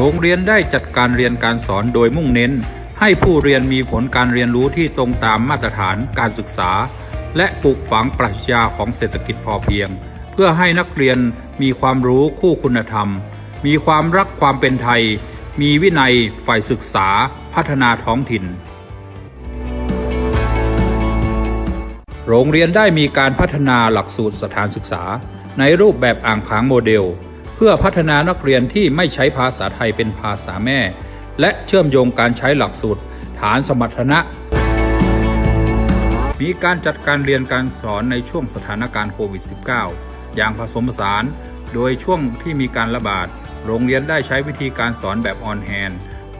โรงเรียนได้จัดการเรียนการสอนโดยมุ่งเน้น ให้ผู้เรียนมีผลการเรียนรู้ที่ตรงตามมาตรฐานการศึกษา และปลูกฝังปรัชญาของเศรษฐกิจพอเพียง เพื่อให้นักเรียนมีความรู้คู่คุณธรรม มีความรักความเป็นไทย มีวินัยฝ่ายศึกษาพัฒนาท้องถิ่น โรงเรียนได้มีการพัฒนาหลักสูตรสถานศึกษา ในรูปแบบอ่างขางโมเดล เพื่อพัฒนานักเรียนที่ไม่ใช้ภาษาไทยเป็นภาษาแม่ และเชื่อมโยงการใช้หลักสูตร ฐานสมรรถนะ มีการจัดการเรียนการสอนในช่วงสถานการณ์โควิด -19 อย่างผสมผสาน โดยช่วงที่มีการระบาด โรงเรียนได้ใช้วิธีการสอนแบบออนแฮน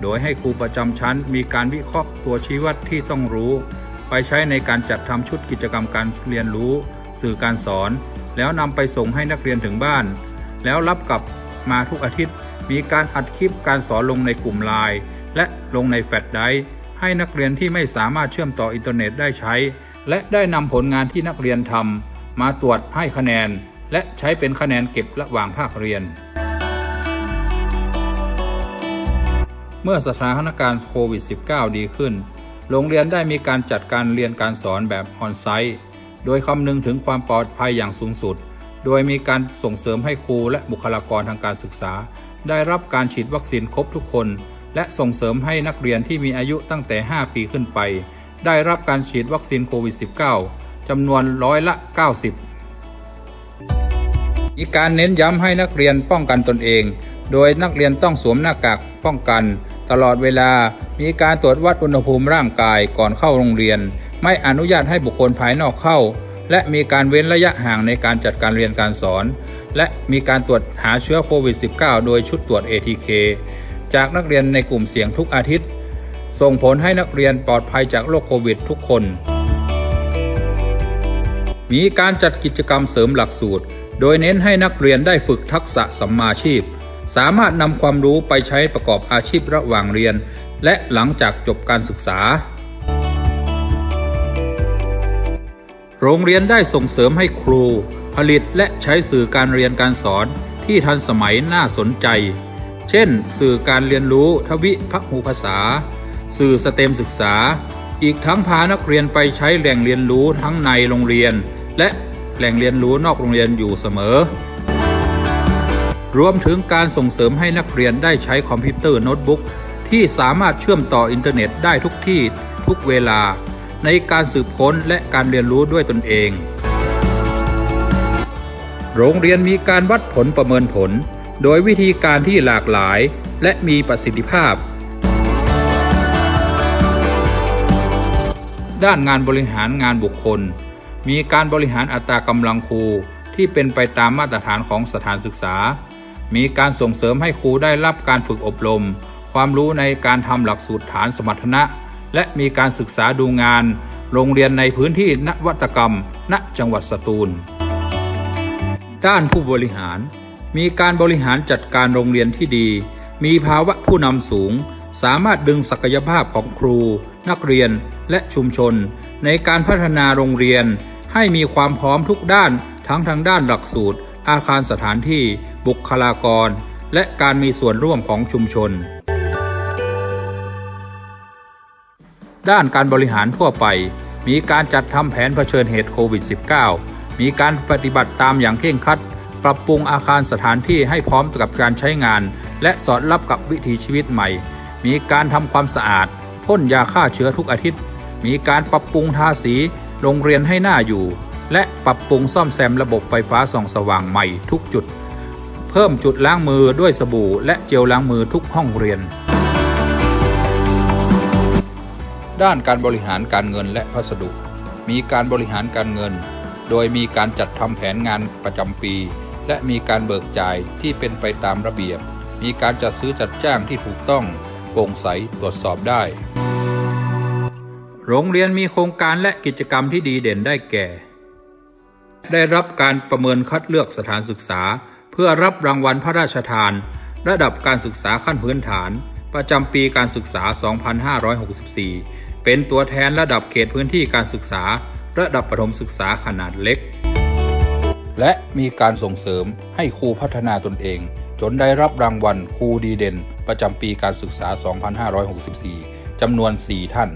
โดยให้ครูประจำชั้นมีการวิเคราะห์ตัวชี้วัดที่ต้องรู้ ไปใช้ในการจัดทำชุดกิจกรรมการเรียนรู้ สื่อการสอน แล้วนำไปส่งให้นักเรียนถึงบ้าน แล้วรับกลับ มาทุกอาทิตย์ มีการอัดคลิปการสอนลงในกลุ่มไลน์และลงในแฟลชไดร์ให้นักเรียนที่ไม่สามารถเชื่อมต่ออินเทอร์เน็ตได้ใช้ และได้นำผลงานที่นักเรียนทำมาตรวจให้คะแนน และใช้เป็นคะแนนเก็บระหว่างภาคเรียน เมื่อสถานการณ์โควิด -19 ดีขึ้น โรงเรียนได้มีการจัดการเรียนการสอนแบบออนไซต์ โดยคำนึงถึงความปลอดภัยอย่างสูงสุด โดยมีการส่งเสริมให้ครูและบุคลากรทางการศึกษา ได้รับการฉีดวัคซีนครบทุกคน และส่งเสริมให้นักเรียนที่มีอายุตั้งแต่ 5 ปีขึ้นไป ได้รับการฉีดวัคซีนโควิด -19 จำนวนร้อยละ 90มีการเน้นย้ำให้นักเรียนป้องกันตนเอง โดยนักเรียนต้องสวมหน้ากากป้องกัน ตลอดเวลา มีการตรวจวัดอุณหภูมิร่างกายก่อนเข้าโรงเรียน ไม่อนุญาตให้บุคคลภายนอกเข้า และมีการเว้นระยะห่างในการจัดการเรียนการสอน และมีการตรวจหาเชื้อโควิด -19 โดยชุดตรวจ ATK จากนักเรียนในกลุ่มเสี่ยงทุกอาทิตย์ ส่งผลให้นักเรียนปลอดภัยจากโรคโควิดทุกคน มีการจัดกิจกรรมเสริมหลักสูตร โดยเน้นให้นักเรียนได้ฝึกทักษะสัมมาชีพ สามารถนำความรู้ไปใช้ประกอบอาชีพระหว่างเรียน และหลังจากจบการศึกษา โรงเรียนได้ส่งเสริมให้ครู ผลิตและใช้สื่อการเรียนการสอนที่ทันสมัยน่าสนใจ เช่น สื่อการเรียนรู้ทวิพหูภาษา สื่อสเต็มศึกษา อีกทั้งพานักเรียนไปใช้แหล่งเรียนรู้ทั้งในโรงเรียน และแหล่งเรียนรู้นอกโรงเรียนอยู่เสมอ รวมถึงการส่งเสริมให้นักเรียนได้ใช้คอมพิวเตอร์โน้ตบุ๊กที่สามารถเชื่อมต่ออินเทอร์เน็ตได้ทุกที่ทุกเวลา ในการสืบค้นและการเรียนรู้ด้วยตนเอง โรงเรียนมีการวัดผลประเมินผล โดยวิธีการที่หลากหลายและมีประสิทธิภาพ ด้านงานบริหารงานบุคคล มีการบริหารอัตรากำลังครูที่เป็นไปตามมาตรฐานของสถานศึกษา มีการส่งเสริมให้ครูได้รับการฝึกอบรม ความรู้ในการทำหลักสูตรฐานสมรรถนะ และมีการศึกษาดูงาน โรงเรียนในพื้นที่นวัตกรรม ณ จังหวัดสตูล ด้านผู้บริหาร มีการบริหารจัดการโรงเรียนที่ดี มีภาวะผู้นำสูง สามารถดึงศักยภาพของครู นักเรียนและชุมชน ในการพัฒนาโรงเรียน ให้มีความพร้อมทุกด้านทั้งทางด้านหลักสูตร อาคารสถานที่ บุคลากร และการมีส่วนร่วมของชุมชน ด้านการบริหารทั่วไป มีการจัดทำแผนเผชิญเหตุโควิด -19 มีการปฏิบัติตามอย่างเคร่งครัด ปรับปรุงอาคารสถานที่ให้พร้อมกับการใช้งาน และสอดรับกับวิถีชีวิตใหม่ มีการทำความสะอาดพ่นยาฆ่าเชื้อทุกอาทิตย์ มีการปรับปรุงทาสีโรงเรียนให้หน่าอยู่ และปรับปรุงซ่อมแซมระบบไฟฟ้าส่องสว่างใหม่ทุกจุด เพิ่มจุดล้างมือด้วยสบู่และเจลล้างมือทุกห้องเรียน ด้านการบริหารการเงินและพัสดุ มีการบริหารการเงิน โดยมีการจัดทำแผนงานประจำปี และมีการเบิกจ่ายที่เป็นไปตามระเบียบ มีการจัดซื้อจัดจ้างที่ถูกต้องโปร่งใสตรวจสอบได้ โรงเรียนมีโครงการและกิจกรรมที่ดีเด่นได้แก่ ได้รับการประเมินคัดเลือกสถานศึกษา เพื่อรับรางวัลพระราชทาน ระดับการศึกษาขั้นพื้นฐานประจำปีการศึกษา 2564 เป็นตัวแทนระดับเขตพื้นที่การศึกษา ระดับประถมศึกษาขนาดเล็ก และมีการส่งเสริมให้ครูพัฒนาตนเอง จนได้รับรางวัลครูดีเด่น ประจำปีการศึกษา 2564 จำนวน 4 ท่าน